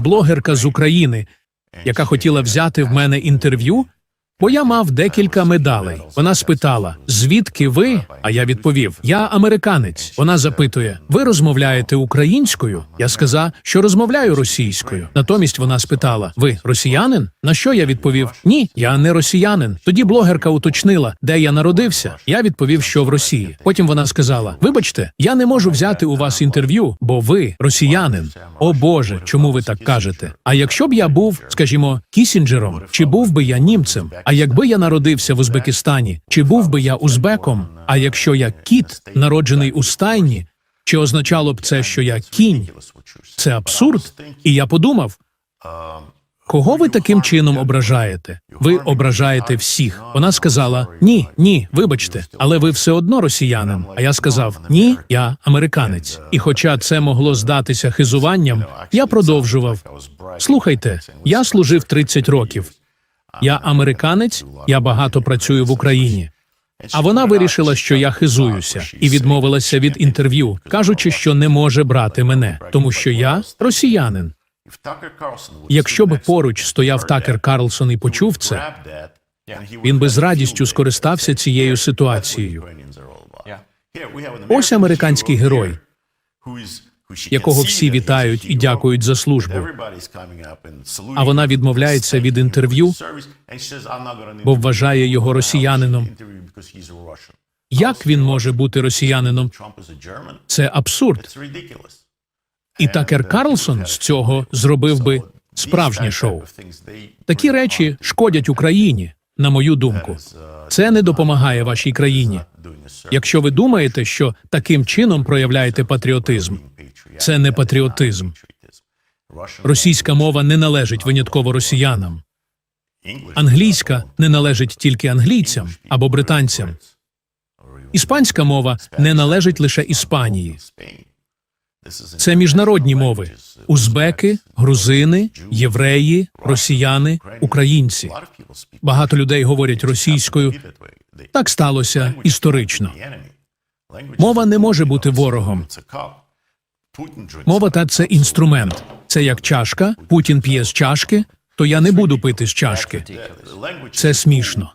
блогерка з України, яка хотіла взяти в мене інтерв'ю, бо я мав декілька медалей. Вона спитала: звідки ви? А я відповів: Я американець. Вона запитує: Ви розмовляєте українською? Я сказав, що розмовляю російською. Натомість вона спитала: Ви росіянин? На що я відповів: Ні, я не росіянин. Тоді блогерка уточнила, де я народився. Я відповів, що в Росії. Потім вона сказала: Вибачте, я не можу взяти у вас інтерв'ю, бо ви росіянин. О Боже, чому ви так кажете? А якщо б я був, скажімо, Кісінджером, чи був би я німцем? А якби я народився в Узбекистані, чи був би я узбеком? А якщо я кіт, народжений у стайні, чи означало б це, що я кінь? Це абсурд. І я подумав. Кого ви таким чином ображаєте? Ви ображаєте всіх. Вона сказала: Ні, ні, вибачте, але ви все одно росіянин. А я сказав: Ні, я американець. І хоча це могло здатися хизуванням, я продовжував. Слухайте, я служив 30 років. Я американець, я багато працюю в Україні. А вона вирішила, що я хизуюся, і відмовилася від інтерв'ю, кажучи, що не може брати мене, тому що я росіянин. Якщо би поруч стояв Такер Карлсон і почув це, він би з радістю скористався цією ситуацією. Ось американський герой, якого всі вітають і дякують за службу. А вона відмовляється від інтерв'ю, бо вважає його росіянином. Як він може бути росіянином? Це абсурд. І Такер Карлсон з цього зробив би справжнє шоу. Такі речі шкодять Україні, на мою думку. Це не допомагає вашій країні. Якщо ви думаєте, що таким чином проявляєте патріотизм, це не патріотизм. Російська мова не належить винятково росіянам. Англійська не належить тільки англійцям або британцям. Іспанська мова не належить лише Іспанії. Це міжнародні мови: узбеки, грузини, євреї, росіяни, українці. Багато людей говорять російською. Так сталося історично. Мова не може бути ворогом. Мова та це інструмент. Це як чашка. Путін п'є з чашки, то я не буду пити з чашки. Це смішно.